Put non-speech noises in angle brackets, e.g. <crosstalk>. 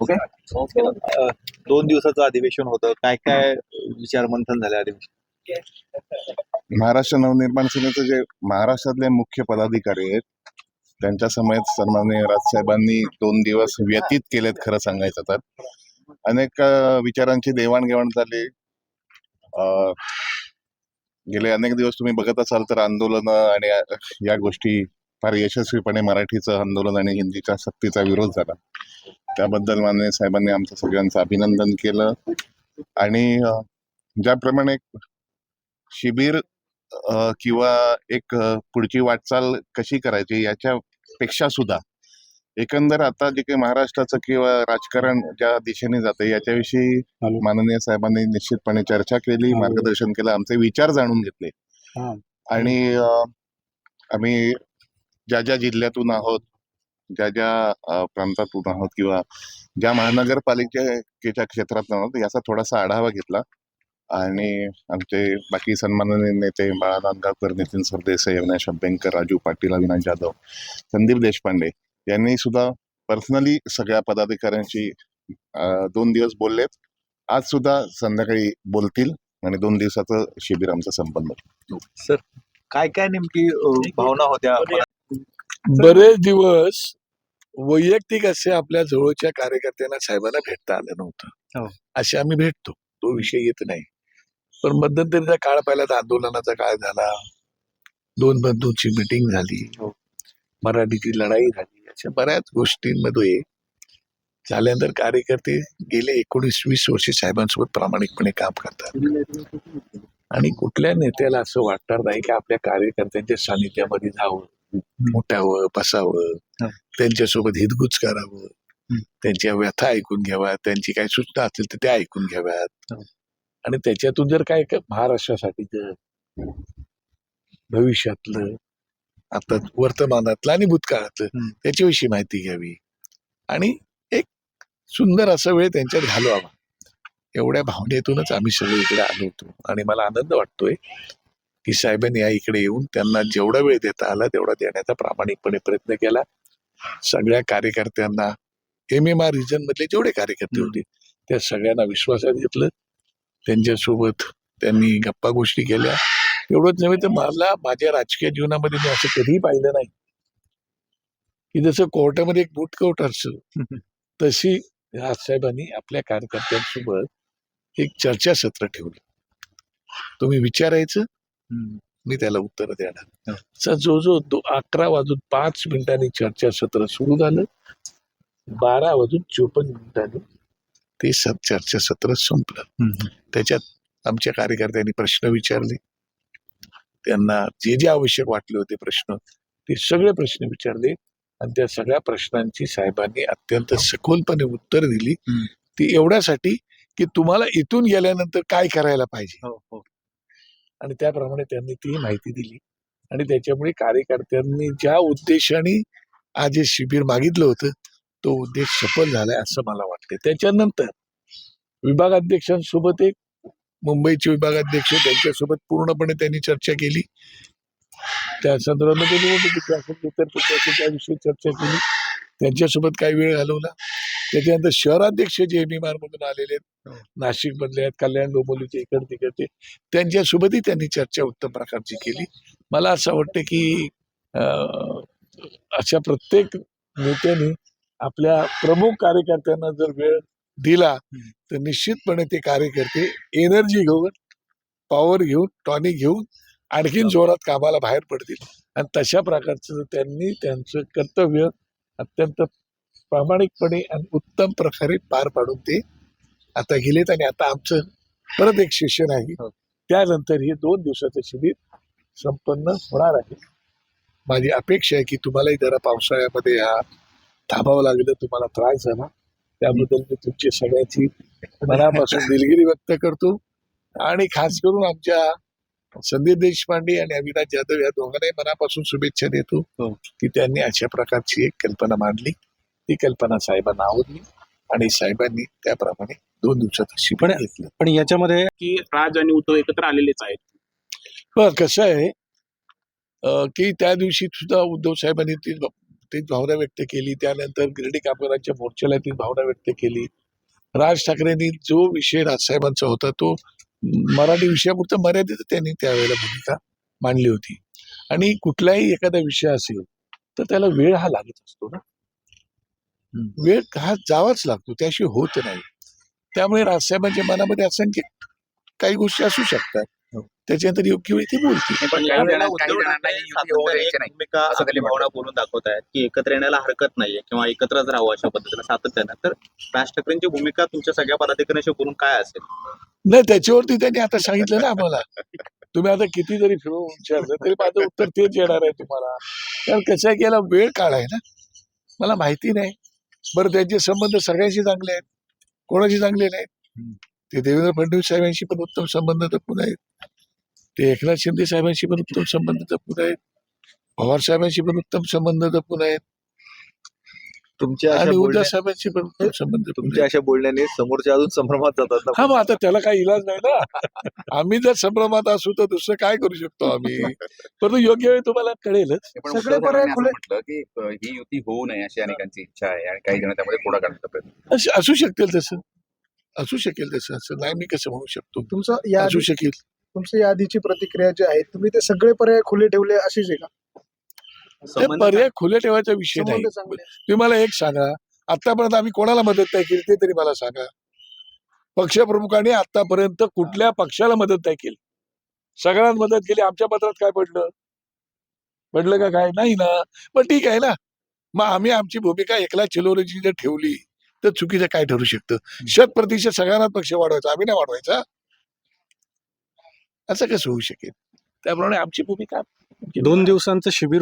Okay दोन दिवसाचं अधिवेशन होतं. काय काय विचार मंथन झाले अधिवेशन? महाराष्ट्र नवनिर्माण सेनेचे जे महाराष्ट्रातले मुख्य पदाधिकारी आहेत त्यांच्या समेत सन्माननीय राजसाहेबांनी दोन दिवस व्यतीत केलेत खरं सांगायचं तर. अनेक विचारांची देवाणघेवाण झाली. गेले अनेक दिवस तुम्ही बघत असाल तर आंदोलन आणि या गोष्टी फार यशस्वीपणे मराठीचं आंदोलन आणि हिंदीच्या सक्तीचा विरोध झाला. त्याबद्दल माननीय साहेबांनी आमचं सगळ्यांचं अभिनंदन केलं. आणि ज्याप्रमाणे शिबिर किंवा एक पुढची वाटचाल कशी करायची याच्यापेक्षा सुद्धा एकंदर आता जे काही महाराष्ट्राचं किंवा राजकारण ज्या दिशेने जाते याच्याविषयी माननीय साहेबांनी निश्चितपणे चर्चा केली मार्गदर्शन केलं आमचे विचार जाणून घेतले. आणि आम्ही ज्या ज्या जिल्ह्यातून आहोत ज्या ज्या प्रांतातून आहोत किंवा ज्या महानगरपालिकेच्या क्षेत्रात आहोत याचा थोडासा आढावा घेतला. आणि आमचे बाकी सन्माननीय नेते बाळा नांदगावकर नितीन सरदेसाई अविनाश अभ्यंकर राजू पाटील अविनाश जाधव संदीप देशपांडे यांनी सुद्धा पर्सनली सगळ्या पदाधिकाऱ्यांशी दोन दिवस बोललेत. आज सुद्धा संध्याकाळी बोलतील आणि दोन दिवसाचं शिबिर आमचं संपन्न सर काय काय नेमकी भावना होत्या? बरेच दिवस वैयक्तिक असे आपल्या जवळच्या कार्यकर्त्यांना साहेबांना भेटता आलं हो. नव्हतं असे आम्ही भेटतो. तो विषय येत नाही. पण मध्यंतरीचा काळ पाहिला तर आंदोलनाचा काळ झाला. दोन बंधूंची मिटिंग झाली. हो. मराठीची लढाई झाली. अशा बऱ्याच गोष्टींमध्ये झाल्यानंतर कार्यकर्ते गेले. एकोणीस वीस वर्षे साहेबांसोबत प्रामाणिकपणे काम करतात. आणि कुठल्या नेत्याला असं वाटणार नाही की आपल्या कार्यकर्त्यांच्या सानिध्यामध्ये जावं? मोठावं बसावं. त्यांच्यासोबत हितगुज करावं. त्यांच्या व्यथा ऐकून घ्याव्या त्यांची काही सूचना असतील तर त्या ऐकून घ्याव्यात. आणि त्याच्यातून जर काय महाराष्ट्रासाठी जर भविष्यातलं आता वर्तमानातलं आणि भूतकाळातलं. त्याच्याविषयी माहिती घ्यावी आणि एक सुंदर असा वेळ त्यांच्यात घालवावा एवढ्या भावनेतूनच आम्ही सगळे इकडे आलो होतो आणि मला आनंद वाटतोय की साहेबांनी या इकडे येऊन त्यांना जेवढा वेळ देता आला तेवढा देण्याचा प्रामाणिकपणे प्रयत्न केला. सगळ्या कार्यकर्त्यांना एम एम आर रिजन मधले जेवढे कार्यकर्ते होते त्या सगळ्यांना विश्वासात घेतलं. त्यांच्यासोबत त्यांनी गप्पा गोष्टी केल्या. एवढंच नव्हे तर मला माझ्या राजकीय जीवनामध्ये मी असं कधीही पाहिलं नाही. की जसं कोर्टामध्ये एक बूट कोर्ट तशी राजसाहेबांनी आपल्या कार्यकर्त्यांसोबत एक चर्चासत्र ठेवलं. तुम्ही विचारायचं मी त्याला उत्तर देणार. जो जो दो अकरा वाजून पाच मिनिटांनी चर्चासत्र सुरू झालं बारा वाजून चोपन्न मिनिटांनी ते सब चर्चासत्र संपलं. त्याच्यात आमच्या कार्यकर्त्यांनी प्रश्न विचारले. त्यांना जे जे आवश्यक वाटले होते प्रश्न ते सगळे प्रश्न विचारले. आणि त्या सगळ्या प्रश्नांची साहेबांनी अत्यंत सखोलपणे उत्तर दिली. ती एवढ्यासाठी की तुम्हाला इथून गेल्यानंतर काय करायला पाहिजे? हो हो. आणि त्याप्रमाणे त्यांनी ती माहिती दिली. आणि त्याच्यामुळे कार्यकर्त्यांनी ज्या उद्देशाने आज हे शिबिर मागितलं होतं तो उद्देश सफल झालाय असं मला वाटतं त्याच्यानंतर विभागाध्यक्षांसोबत एक मुंबईचे विभागाध्यक्ष त्यांच्यासोबत पूर्णपणे त्यांनी चर्चा केली. त्या संदर्भामध्ये निवडणुकीचे असेल त्याविषयी चर्चा केली. त्यांच्यासोबत काही वेळ घालवला. त्याच्यानंतर शहराध्यक्ष जे एम. मधून आलेले आहेत नाशिक मधले आहेत कल्याण डोंबिवलीचे इकड तिकडचे त्यांच्यासोबतही त्यांनी चर्चा उत्तम प्रकारची केली. मला असं वाटतं की अशा प्रत्येक नेत्याने आपल्या प्रमुख कार्यकर्त्यांना जर वेळ दिला तर निश्चितपणे ते कार्यकर्ते एनर्जी घेऊन पॉवर घेऊन टॉनिक घेऊन आणखीन जोरात कामाला बाहेर पडतील. आणि तशा प्रकारचं त्यांनी त्यांचं कर्तव्य अत्यंत प्रामाणिकपणे आणि उत्तम प्रकारे पार पाडून ते आता गेलेत आणि आता आमचं परत एक सेशन आहे. हो. त्यानंतर हे दोन दिवसाचं शिबिर संपन्न होणार आहे. माझी अपेक्षा आहे की तुम्हालाही जरा पावसाळ्यामध्ये हा थांबावं लागलं तुम्हाला त्रास झाला. त्याबद्दल मी तुमची सगळ्याची मनापासून <laughs> दिलगिरी व्यक्त करतो. आणि खास करून आमच्या संदीप देशपांडे आणि अविनाश जाधव या दोघांनाही मनापासून शुभेच्छा देतो हो. की त्यांनी अशा प्रकारची एक कल्पना मांडली. ती कल्पना साहेबांना आवडली आणि साहेबांनी त्याप्रमाणे दोन दिवसाचं शिबिर पण- घेतलं. पण याच्यामध्ये की राज आणि उद्धव एकत्र आलेलेच आहेत. पण कसं आहे की त्या दिवशी सुद्धा उद्धव साहेबांनी ती ती भावना व्यक्त केली. त्यानंतर गिरणी कामगारांच्या मोर्चाला ती भावना व्यक्त केली. राज ठाकरेंनी जो विषय राजसाहेबांचा होता तो मराठी विषयापुरतं मर्यादित त्यांनी त्यावेळेला भूमिका मांडली होती. आणि कुठलाही एखादा विषय असेल तर त्याला वेळ हा लागत असतो ना. वेळ हा जावाच लागतो त्याशिवाय होत नाही. त्यामुळे राजसाहेबांच्या मनामध्ये असंख्य काही गोष्टी असू शकतात. त्याच्यानंतर योग्य वेळी ते बोलतील. पण काही काही वेळा जणांना उद्धव काही जणांना ठाकरे ही युती होऊ सातत्याने द्यायची एक नाही भूमिका असं आपली त्यांनी भावना बोलून दाखवत आहेत की एकत्र येण्याला हरकत नाहीये किंवा एकत्रच राहावं अशा पद्धतीने सातत्यानं. तर राज ठाकरेंची भूमिका तुमच्या सगळ्या पदाधिकाऱ्यांशी बोलून काय असेल? नाही त्याच्यावरती त्यांनी आता सांगितलं ना आम्हाला. तुम्ही आता किती जरी फिरवून विचारलं तरी माझं उत्तर तेच येणार आहे तुम्हाला. कारण कसं आहे की याला वेळ काळ आहे ना? मला माहिती नाही. बरं त्यांचे संबंध सगळ्यांशी चांगले आहेत. कोणाशी चांगले नाहीत? ते देवेंद्र फडणवीस साहेबांशी पण उत्तम संबंध जपून आहेत. ते एकनाथ शिंदे साहेबांशी पण उत्तम संबंध जपून आहेत. पवार साहेबांशी पण उत्तम संबंध जपून आहेत. तुमच्या अशा आणि बोलण्या- पण संबंध आहेत. तुमच्या अशा बोलण्याने समोरचे अजून संभ्रमात जातात ना हा मग आता त्याला काही इलाज नाही ना. आम्ही जर संभ्रमात असू तर दुसरं काय करू शकतो आम्ही? परंतु योग्य वेळी तुम्हाला कळेलच. पण सगळे उद्धव पर्याय ठाकरेंनी असं खुले- म्हटलं की अ, ही युती होऊ नये अशी अनेकांची इच्छा आहे आणि काही जण त्यामध्ये पुढे काढण्याचा प्रयत्न अस- असू शकेल तसं. असू शकेल तसं. असं नाही मी कसं म्हणू शकतो? तुमचं या असू शकेल. तुमचं या आधीची प्रतिक्रिया जी आहे तुम्ही ते सगळे पर्याय खुले ठेवले अशीच आहे का? ते पर्याय खुले ठेवायचा विषय नाही. तुम्ही मला एक सांगा. आतापर्यंत आम्ही कोणाला मदत नाही केली ते तरी मला सांगा. पक्षप्रमुखांनी आतापर्यंत कुठल्या पक्षाला मदत नाही केली? सगळ्यांना मदत केली. आमच्या पत्रात काय पडलं? पडलं का काय? नाही ना. पण ठीक आहे ना. मग आम्ही आमची भूमिका एकला चिलोरीची जर ठेवली तर चुकीचं काय ठरू शकतं? शत प्रतिशत सगळ्यांना पक्ष वाढवायचा. आम्ही नाही वाढवायचा. असं कसं होऊ शकेल? त्याप्रमाणे आमची भूमिका दोन दिवसांचं शिबिर